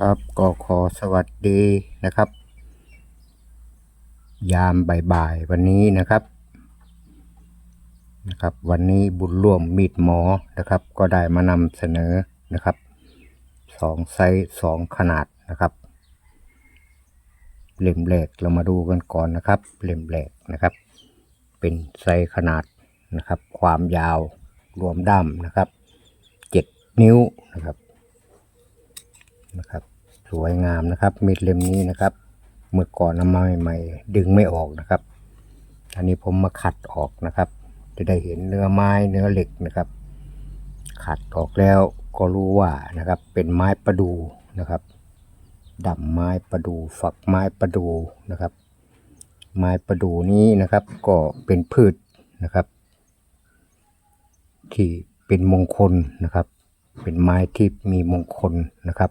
ครับก็ขอสวัสดีนะครับ ยามบ่ายๆวันนี้นะครับนะครับ วันนี้บุญร่วมมีดหมอนะครับ ก็ได้มานำเสนอนะครับสองไซส์สองขนาดนะครับเล่มแรกเรามาดูกันก่อนนะครับเล่มแรกนะครับ เป็นไซส์ขนาดนะครับ ความยาวรวมด้ามนะครับเจ็ดนิ้วนะครับ นะครับ สวยงามนะครับมีดเล่มนี้นะครับ เมื่อก่อนเอามาใหม่ๆดึงไม่ออกนะครับอันนี้ผมมาขัดออกนะครับ จะได้เห็นเนื้อไม้เนื้อเหล็กนะครับ ขัดออกแล้วก็รู้ว่านะครับ เป็นไม้ประดูนะครับดำไม้ประดูฝักไม้ประดูนะครับ ไม้ประดูนี้นะครับ ก็เป็นพืชนะครับ ที่เป็นมงคลนะครับ เป็นไม้ที่มีมงคลนะครับ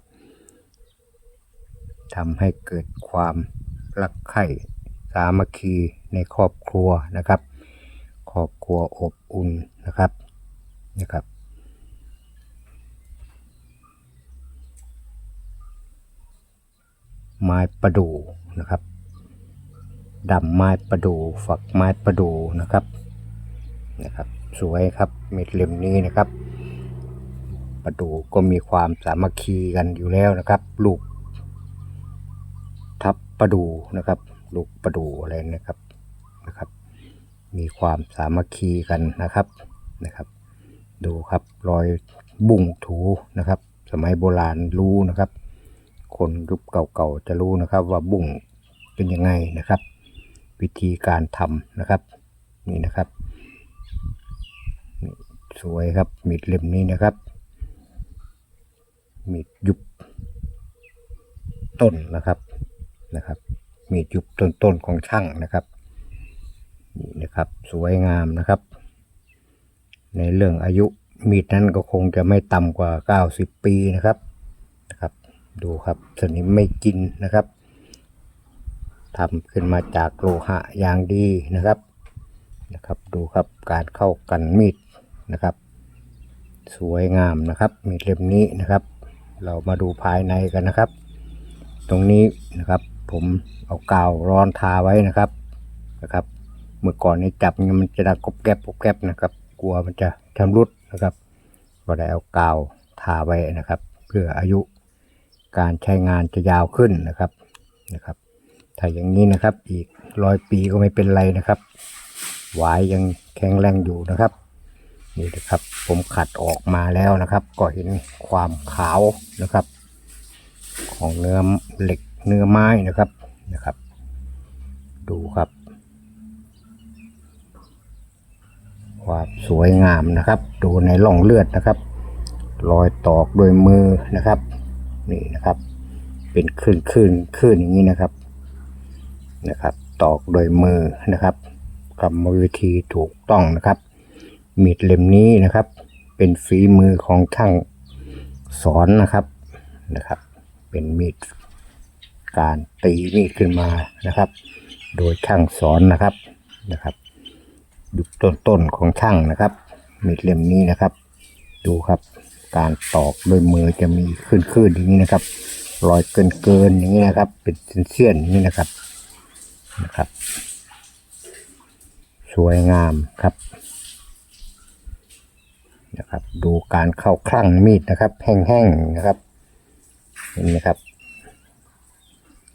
ทำให้เกิดความรักใคร่สามัคคีในครอบครัวนะครับ ครอบครัวอบอุ่นนะครับนะครับไม้ประดู่นะครับดำไม้ประดู่ฝักไม้ประดู่นะครับนะครับ สวยครับเม็ดเล่มนี้นะครับ ประดู่ก็มีความสามัคคีกันอยู่แล้วนะครับ ลูก ประดูนะครับ ลูกประดูอะไรนะครับนะครับ มีความสามัคคีกันนะครับนะครับ ดูครับรอยบุ้งถูนะครับ สมัยโบราณรู้นะครับ คนยุคเก่าๆจะรู้นะครับ ว่าบุ้งเป็นยังไงนะครับ วิธีการทำนะครับ นี่นะครับนี่สวยครับมีดเล่มนี้นะครับ มีดยุบต้นนะครับ นะครับ มีดยุบต้นต้นๆของช่างนะครับนี่นะครับสวยงามนะครับ ในเรื่องอายุมีดนั้นก็คงจะไม่ต่ำกว่า 90 ปีนะครับนะครับ ดูครับสนิมไม่กินนะครับทำขึ้นมาจากโลหะอย่างดีนะครับนะครับ ดูครับการเข้ากันมีดนะครับ สวยงามนะครับ มีดเล่มนี้นะครับ เรามาดูภายในกันนะครับ ตรงนี้นะครับ ผมเอากาวร้อนทาไว้นะครับนะครับ เมื่อก่อนนี้จับมันจะดังกบแกบกบแกบนะครับ กลัวมันจะชำรุดนะครับ ก็ได้เอากาวทาไว้นะครับ เพื่ออายุการใช้งานจะยาวขึ้นนะครับนะครับ ถ้าอย่างนี้นะครับอีกร้อยปีก็ไม่เป็นไรนะครับหวายยังแข็งแรงอยู่นะครับนี่นะครับผมขัดออกมาแล้วนะครับ ก็เห็นความขาวนะครับ ของเนื้อเหล็ก เนื้อไม้นะครับนะครับ ดูครับ ความสวยงามนะครับ ดูในร่องเลือดนะครับ รอยตอกด้วยมือนะครับ นี่นะครับ เป็นคลื่นคลื่นคลื่นอย่างนี้นะครับนะครับ ตอกโดยมือนะครับกรรมวิธีถูกต้องนะครับ มีดเล่มนี้นะครับ เป็นฝีมือของช่างสอนนะครับนะครับ เป็นมีด การตีมีดขึ้นมานะครับ โดยช่างสอนนะครับนะครับยุคต้นๆของช่างนะครับมีดเล่มนี้นะครับ ดูครับ การตอกด้วยมือจะมีขึ้นๆอย่างนี้นะครับ รอยเกินๆอย่างนี้นะครับ เป็นเส้นๆอย่างนี้นะครับนะครับ สวยงามครับนะครับ ดูการเข้าคลั่งมีดนะครับ แห้งๆนะครับเห็นไหมครับ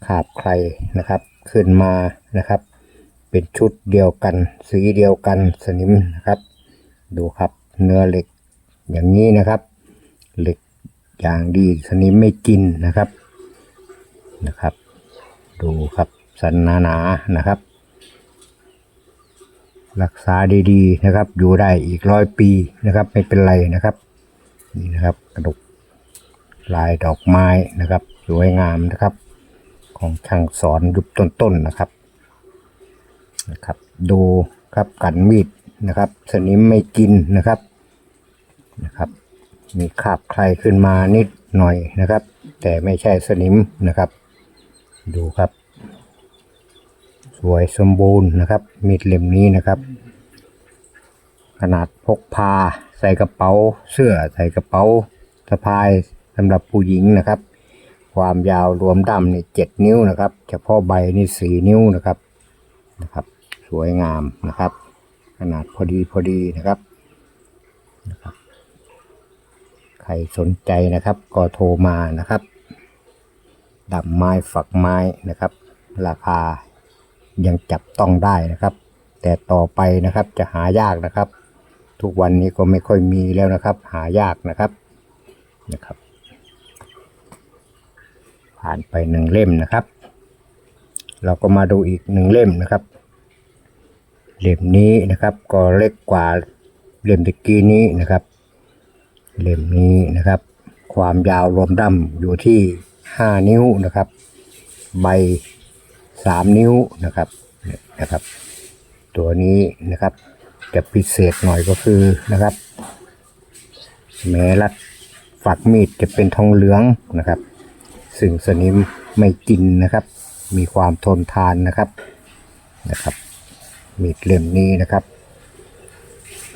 ขาบใครนะครับ ขึ้นมานะครับ เป็นชุดเดียวกัน สีเดียวกันสนิมนะครับ ดูครับเนื้อเหล็กอย่างนี้นะครับ เหล็กอย่างดีสนิมไม่กินนะครับนะครับ ดูครับสันหนาหนานะครับ รักษาดีๆนะครับ อยู่ได้อีกร้อยปีนะครับ ไม่เป็นไรนะครับนี่นะครับกระดกลายดอกไม้นะครับ สวยงามนะครับ ของช่างสอนยุคต้นๆนะครับนะครับ ดูครับกันมีดนะครับ สนิมไม่กินนะครับนะครับ มีคราบใครขึ้นมานิดหน่อยนะครับ แต่ไม่ใช่สนิมนะครับ ดูครับ สวยสมบูรณ์นะครับ มีดเล่มนี้นะครับ ขนาดพกพาใส่กระเป๋าเสื้อใส่กระเป๋าสะพายสำหรับผู้หญิงนะครับ ความยาวรวมดำนี่เจ็ดนิ้วนะครับ เฉพาะใบนี่สี่นิ้วนะครับนะครับ สวยงามนะครับ ขนาดพอดีพอดีนะครับนะครับ ใครสนใจนะครับ ก็โทรมานะครับดับไม้ฝักไม้นะครับ ราคายังจับต้องได้นะครับ แต่ต่อไปนะครับจะหายากนะครับ ทุกวันนี้ก็ไม่ค่อยมีแล้วนะครับ หายากนะครับนะครับ ผ่านไปหนึ่งเล่มนะครับ เราก็มาดูอีกหนึ่งเล่มนะครับ เล่มนี้นะครับ ก็เล็กกว่าเล่มตะกี้นี้นะครับ เล่มนี้นะครับ ความยาวรวมดั้มอยู่ที่ห้านิ้วนะครับ ใบสามนิ้วนะครับเนี่ยนะครับ ตัวนี้นะครับจะพิเศษหน่อยก็คือนะครับแม้รัดฝักมีดจะเป็นทองเหลืองนะครับ ซึ่งสนิมไม่กินนะครับ มีความทนทานนะครับนะครับ มีดเล่มนี้นะครับ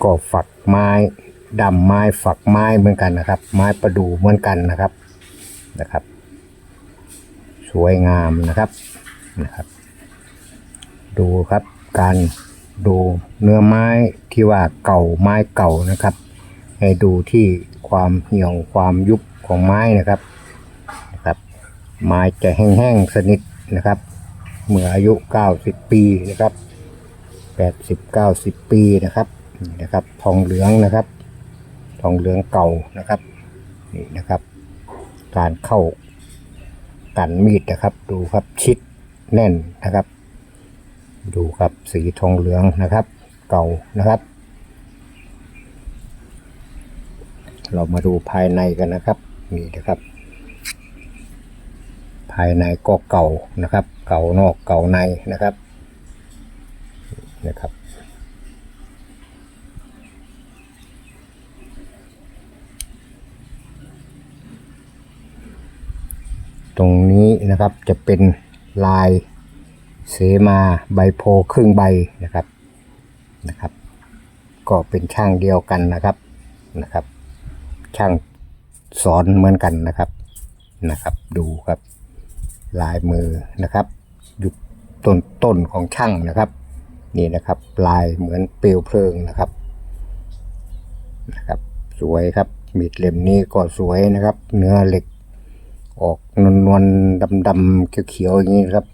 ก็ฝักไม้ดำไม้ฝักไม้เหมือนกันนะครับ ไม้ประดู่เหมือนกันนะครับนะครับ สวยงามนะครับนะครับ ดูครับการดูเนื้อไม้ที่ว่าเก่าไม้เก่านะครับ ให้ดูที่ความเหี่ยวความยุบของไม้นะครับนะครับ ไม้จะแห้งๆสนิทนะครับ เมื่ออายุ 90 ปีนะครับ 80 90 ปีนะครับนี่นะครับ ทองเหลืองนะครับ ทองเหลืองเก่านะครับนี่นะครับ การเข้ากันมีดนะครับ ดูครับชิดแน่นนะครับ ดูครับสีทองเหลืองนะครับ เก่านะครับ เรามาดูภายในกันนะครับนี่นะครับ ภายในก็เก่านะครับ เก่านอกเก่าในนะครับนะครับ ตรงนี้นะครับจะเป็นลายเสมาใบโพครึ่งใบนะครับนะครับ ก็เป็นช่างเดียวกันนะครับนะครับ ช่างสอนเหมือนกันนะครับนะครับ ดูครับ ลายมือนะครับยุคต้นต้นของช่างนะครับ นี่นะครับ ลายเหมือนเปลวเพลิงนะครับนะครับ สวยครับมีดเล่มนี้ก็สวยนะครับ เนื้อเหล็ก ออกนวลนวลดำๆเขียวๆอย่างนี้นครับ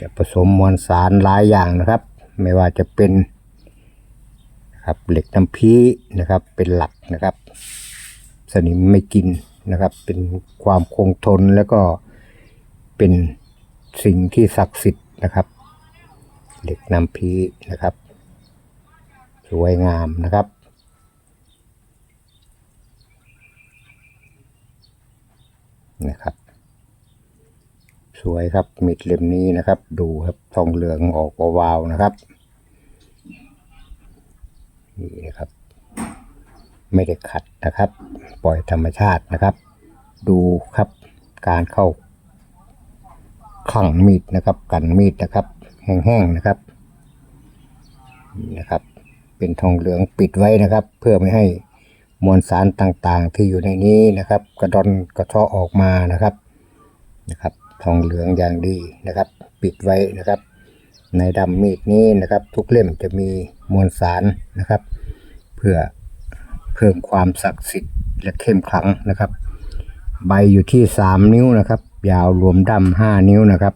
จะผสมมวลสารหลายอย่างนะครับ ไม่ว่าจะเป็นนะครับเหล็กน้ำพีนะครับ เป็นหลักนะครับ สนิมไม่กินนะครับ เป็นความคงทนแล้วก็ เป็นสิ่งที่ศักดิ์สิทธิ์นะครับ เหล็กน้ำพีนะครับ สวยงามนะครับ นะครับ สวยครับมิดเล่มนี้นะครับ ดูครับทองเหลืองออกวาวๆนะครับนี่นะครับ ไม่ได้ขัดนะครับ ปล่อยธรรมชาตินะครับ ดูครับการเข้า ขังมีดนะครับ กันมีดนะครับ แห้งๆนะครับนะครับ เป็นทองเหลืองปิดไว้นะครับ เพื่อไม่ให้มวลสารต่างๆ ที่อยู่ในนี้นะครับ กระดอนกระเทาะออกมานะครับนะครับ ทองเหลืองอย่างดีนะครับ ปิดไว้นะครับ ในดำมีดนี้นะครับ ทุกเล่มจะมีมวลสารนะครับ เพื่อเพิ่มความศักดิ์สิทธิ์และเข้มขลังนะครับ ใบอยู่ที่สามนิ้วนะครับ ยาวรวมด้ำห้านิ้วนะครับ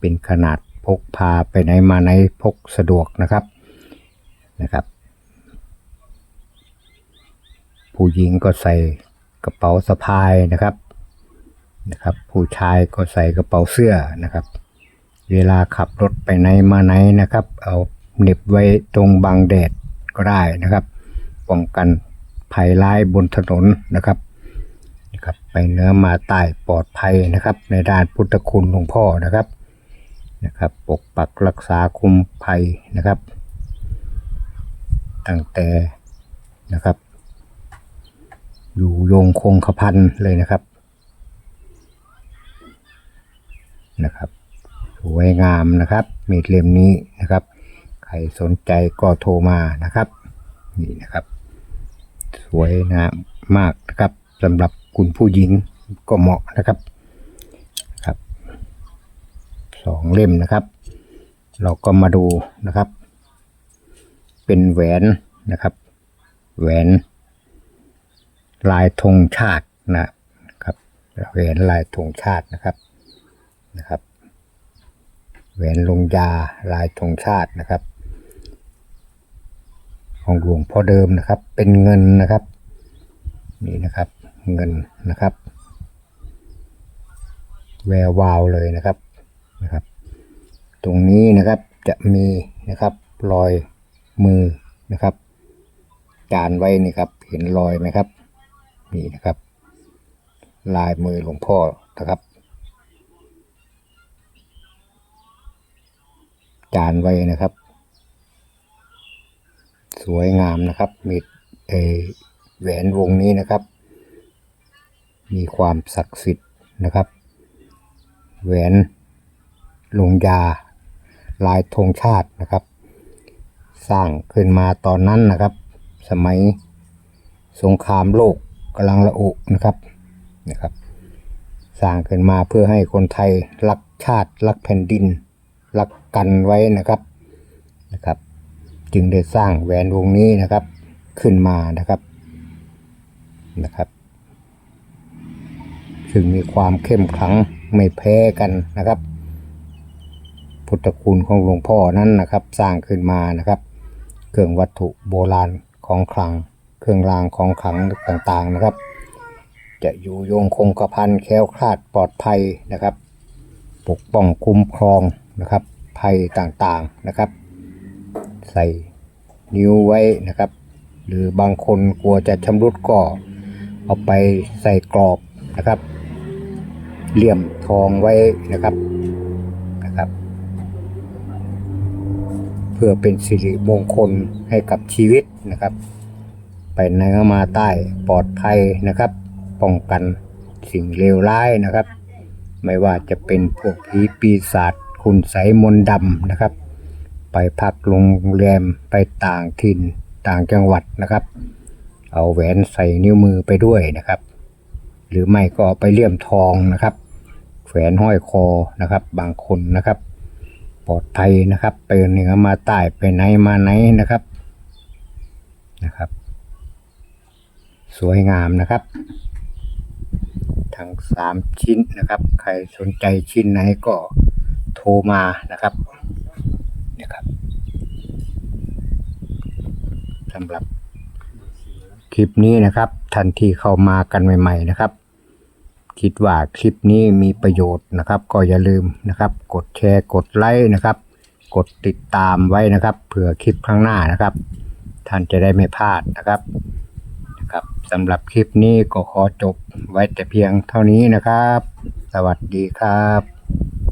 เป็นขนาดพกพาไปไหนมาไหนพกสะดวกนะครับนะครับ ผู้หญิงก็ใส่กระเป๋าสะพายนะครับนะครับ ผู้ชายก็ใส่กระเป๋าเสื้อนะครับ เวลาขับรถไปไหนมาไหนนะครับ เอาเหน็บไว้ตรงบังแดดก็ได้นะครับป้องกันภัยร้ายบนถนนนะครับ ไปเหนื้อมาใต้ปลอดภัยนะครับ ในด้านพุทธคุณหลวงพ่อนะครับนะครับ ปกปักรักษาคุ้มภัยนะครับ ตั้งแต่นะครับ อยู่โยงคงกระพันเลยนะครับนะครับสวยงามนะครับ มีดเล่มนี้นะครับ ใครสนใจก็โทรมานะครับ นี่นะครับ สวยงามมากนะครับสำหรับ คุณผู้หญิงก็เหมาะนะครับครับสองเล่มนะครับ เราก็มาดูนะครับ เป็นแหวนนะครับ แหวน ลายธงชาตินะครับแหวนลายธงชาตินะครับนะครับ แหวนลงยาลายธงชาตินะครับ ของหลวงพ่อเดิมนะครับ เป็นเงินนะครับนี่นะครับ เงินนะครับ แวววาวเลยนะครับนะครับ ตรงนี้นะครับจะมีนะครับรอยมือนะครับ จานไว้นี่ครับ เห็นรอยไหมครับนี่นะครับ ลายมือหลวงพ่อนะครับจานไว้นะครับ สวยงามนะครับมีเอแหวนวงนี้นะครับ มีความศักดิ์สิทธิ์นะครับ แหวนลงยา ลายธงชาตินะครับ สร้างขึ้นมาตอนนั้นนะครับ สมัยสงครามโลกกำลังระอุนะครับนะครับ สร้างขึ้นมาเพื่อให้คนไทยรักชาติรักแผ่นดิน รักกันไว้นะครับนะครับ จึงได้สร้างแหวนวงนี้นะครับขึ้นมานะครับนะครับ ซึ่งมีความเข้มขลังไม่แพ้กันนะครับ พุทธคุณของหลวงพ่อนั้นนะครับ สร้างขึ้นมานะครับ เครื่องวัตถุโบราณของขลัง เครื่องรางของขลังต่างๆนะครับ จะอยู่โยงคงกระพันแค้วคลาดปลอดภัยนะครับ ปกป้องคุ้มครองนะครับ ภัยต่างๆนะครับ ใส่นิ้วไว้นะครับ หรือบางคนกลัวจะชำรุดก็เอาไปใส่กรอบนะครับ เหลี่ยมทองไว้นะครับนะครับ เพื่อเป็นสิริมงคลให้กับชีวิตนะครับ ไปไหนก็มาใต้ปลอดภัยนะครับ ป้องกันสิ่งเลวร้ายนะครับ ไม่ว่าจะเป็นพวกผีปีศาจคุณไสยมนดำนะครับ ไปพักโรงแรมไปต่างถิ่นต่างจังหวัดนะครับ เอาแหวนใส่นิ้วมือไปด้วยนะครับ หรือไม่ก็ไปเลี่ยมทองนะครับ แขวนห้อยคอนะครับ บางคนนะครับ ปลอดภัยนะครับ ไปเหนือมาใต้ไปไหนมาไหนนะครับนะครับ สวยงามนะครับ ทั้งสามชิ้นนะครับ ใครสนใจชิ้นไหนก็โทรมานะครับนะครับสำหรับคลิปนี้นะครับ ทันที่เข้ามากันใหม่ ๆ นะครับ คิดว่าคลิปนี้มีประโยชน์นะครับ ก็อย่าลืมนะครับ กดแชร์กดไลค์นะครับ กดติดตามไว้นะครับเผื่อคลิปข้างหน้านะครับ ท่านจะได้ไม่พลาดนะครับนะครับสำหรับคลิปนี้ก็ขอจบไว้แต่เพียงเท่านี้นะครับ สวัสดีครับ